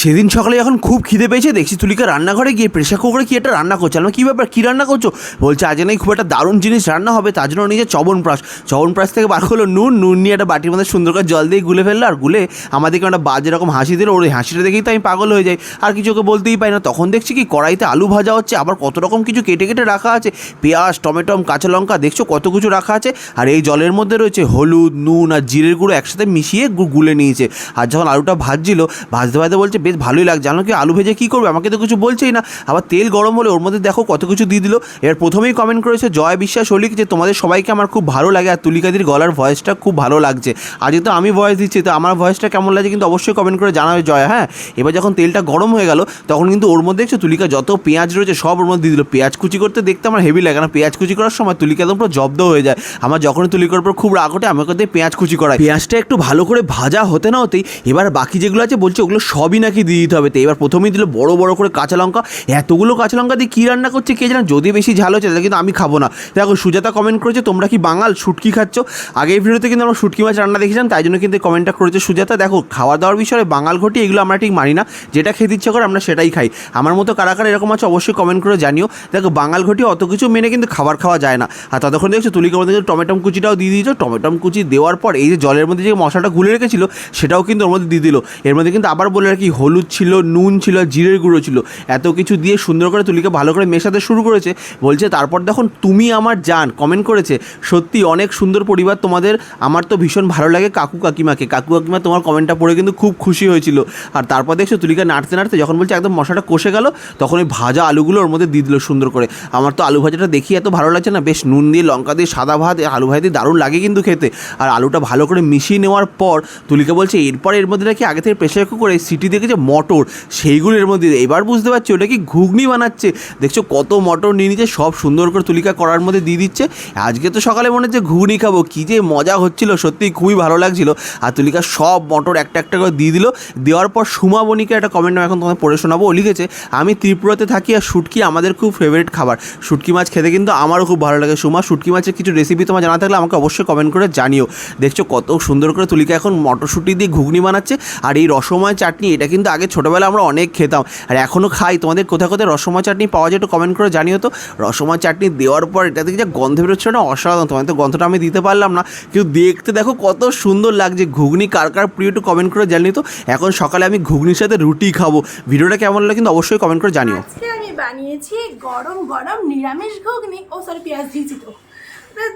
সেদিন সকালে যখন খুব খিদে পেয়েছে, দেখছি তুলিকা রান্নাঘরে গিয়ে প্রেশার কুকারে কি একটা রান্না করছে। আমি কী ব্যাপার? কী রান্না করছ? বলছে, আজ নাকি খুব একটা দারুণ জিনিস রান্না হবে, তার জন্য নিজে চবনপ্রাশ চবনপ্রাশ থেকে বার করল নুন নুন নিয়ে একটা বাটির মধ্যে সুন্দর করে জল দিয়ে গুলে ফেলল, আর গুলে আমাদেরকে একটা বাজে রকম হাসি দিল। ওর ওই হাসিটা দেখেই তো আমি পাগল হয়ে যাই, আর কিছু ওকে বলতেই পারি না। তখন দেখছি কি, কড়াইতে আলু ভাজা হচ্ছে, আবার কত রকম কিছু কেটে কেটে রাখা আছে। পেঁয়াজ টমেটম কাঁচা লঙ্কা, দেখছ কত কিছু রাখা আছে? আর এই জলের মধ্যে রয়েছে হলুদ, নুন আর জিরের গুঁড়ো একসাথে মিশিয়ে গুলে নিয়েছে। আর যখন আলুটা ভাজছিল, ভাজতে ভাজতে বলছে বেশ ভালোই লাগছে। জানো কি? আলু ভেজে কী করবে? আমাকে তো কিছু বলছেই না। আবার তেল গরম হলে ওর মধ্যে দেখো কত কিছু দিয়ে দিল। এবার প্রথমেই কমেন্ট করেছে, জয় বিশ্বাস অলিক যে তোমাদের সবাইকে আমার খুব ভালো লাগে। আর তুলিকাদির গলার ভয়েসটা খুব ভালো লাগছে। আজকে তো আমি ভয়েস দিচ্ছি, তো আমার ভয়েসটা কেমন লাগছে কিন্তু অবশ্যই কমেন্ট করে জানাবে জয় হ্যাঁ? এবার যখন তেলটা গরম হয়ে গেল, তখন কিন্তু ওর মধ্যে দেখছ তুলিকা যত পেঁয়াজ রয়েছে সব ওর মধ্যে দিয়ে দিল। পেঁয়াজ কুচি করতে দেখতে আমার হেভি লাগে না। পেঁয়াজ কুচি করার সময় তুলিকা একদম পুরো জব্দ হয়ে যায়। আমার যখনই তুলিকার উপর খুব রাগ ওঠে আমাকে পেঁয়াজ কুচি করায় পেঁয়াজটা একটু ভালো করে ভাজা হতে না হতেই এবার বাকি যেগুলো আছে বলছে ওগুলো সবই নাকি দিয়ে দিতে হবে? তো এবার প্রথমেই দিল বড় বড় করে কাঁচা লঙ্কা। এতগুলো কাঁচা লঙ্কা দিয়ে কী রান্না করছে কে জানে? যদি বেশি ঝাল হচ্ছে, তাহলে কিন্তু আমি খাব না। দেখো, সুজাতা কমেন্ট করেছে, তোমরা কি বাঙাল? শুটকি খাচ্ছ? আগে এই ভিডিওতে কিন্তু আমরা শুটকি মাছ রান্না দেখেছিলাম, তাই জন্য কিন্তু কমেন্টটা করেছে সুজাতা। দেখো খাওয়া দাওয়ার বিষয়ে বাঙাল ঘটি, এগুলো আমরা ঠিক মানি না। যেটা খেতে ইচ্ছে করে আমরা সেটাই খাই। আমার মতো কারা কারা এরকম আছে, অবশ্যই কমেন্ট করে জানিও। দেখো, বাঙাল ঘটি অত কিছু মেনে কিন্তু খাবার খাওয়া যায় না। আর ততক্ষণ দেখছ তুলিকার মধ্যে টমেটম কুচিটাও দিয়ে দিয়েছ। টমেটম কুচি দেওয়ার পর এই যে জলের মধ্যে যে মশলাটা গুলে রেখেছিল, সেটাও কিন্তু ওর মধ্যে দিয়ে দিল। এর মধ্যে কিন্তু আবার বলে রাখি, হলুদ ছিল, নুন ছিল, জিরের গুঁড়ো ছিল। এত কিছু দিয়ে সুন্দর করে তুলিকে ভালো করে মেশাতে শুরু করেছে। বলছে, তারপর দেখুন, তুমি আমার জান। কমেন্ট করেছে, সত্যি অনেক সুন্দর পরিবার তোমাদের। আমার তো ভীষণ ভালো লাগে কাকু কাকিমাকে। কাকু কাকিমা তোমার কমেন্টটা পড়ে কিন্তু খুব খুশি হয়েছিল। আর তারপর দেখছ, তুলিকা নাড়তে নাড়তে যখন বলছে, একদম মশলাটা কষে গেল, তখন ওই ভাজা আলুগুলো ওর মধ্যে দিয়ে দিল সুন্দর করে। আমার তো আলু ভাজাটা দেখি এত ভালো লাগছে না। বেশ নুন দিয়ে, লঙ্কা দিয়ে, সাদা ভাত আলু ভাজা দিয়ে দারুণ লাগে কিন্তু খেতে। আর আলুটা ভালো করে মিশিয়ে নেওয়ার পর তুলিকা বলছে, এরপর এর মধ্যে নাকি আগে থেকে প্রেশার কুকারে সিটি দেখে যে মটর সেইগুলো এর মধ্যে এবার বুঝতে পারছি ওটা কি ঘুগনি বানাচ্ছে। দেখছ কত মটর নিয়ে নিচ্ছে, সব সুন্দর করে তুলিকা করার মধ্যে দিয়ে দিচ্ছে। আজকে তো সকালে মনে হচ্ছে ঘুগনি খাব। কী যে মজা হচ্ছিল, সত্যি খুবই ভালো লাগছিল। আর তুলিকা সব মটর একটা একটা করে দিয়ে দিল। দেওয়ার পর সুমা বনিকে একটা কমেন্ট এখন তোমাদের পড়ে শোনাবো। ও লিখেছে, আমি ত্রিপুরাতে থাকি আর শুটকি আমাদের খুব ফেভারিট খাবার। শুটকি মাছ খেতে কিন্তু আমারও খুব ভালো লাগে। সুমা, শুটকি মাছের কিছু রেসিপি তোমার জানা থাকলে আমাকে অবশ্যই কমেন্ট করে জানিও। দেখছ কত সুন্দর করে তুলিকা এখন মটরশুঁটি দিয়ে ঘুগনি বানাচ্ছে। আর এই রসময় চাটনি, এটা কিন্তু আগে ছোটোবেলা আমরা অনেক খেতাম। আর এখনও খাই। তোমাদের কোথায় কোথায় রসমা চাটনি পাওয়া যায় একটু কমেন্ট করে জানিও তো। রসমা চাটনি দেওয়ার পর এটা থেকে যে গন্ধ বেরোচ্ছিল না, অসাধারণ। তোমাদের তো গন্ধটা আমি দিতে পারলাম না। কিন্তু দেখতে দেখো কত সুন্দর লাগছে। ঘুগনি কার কার প্রিয় একটু কমেন্ট করে জানিও তো। এখন সকালে আমি ঘুগনির সাথে রুটি খাব। ভিডিওটা কেমন লাগে কিন্তু অবশ্যই কমেন্ট করে জানিও। আমি বানিয়েছি গরম গরম নিরামিষ ঘুগনি। ও সরি পেঁয়াজ দিয়েছি তো।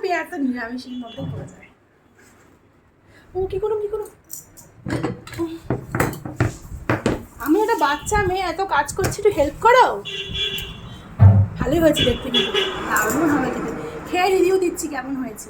পেঁয়াজ তো নিরামিষের মধ্যে পড়ে যায়। ও, কি করুন কি করুন উম। আমি একটা বাচ্চা, মেয়ে এত কাজ করছে, একটু হেল্প করো। ভালোই হয়েছে দেখতে কিন্তু। দারুণ হবে খেয়ে রিভিউ দিচ্ছি, কেমন হয়েছে?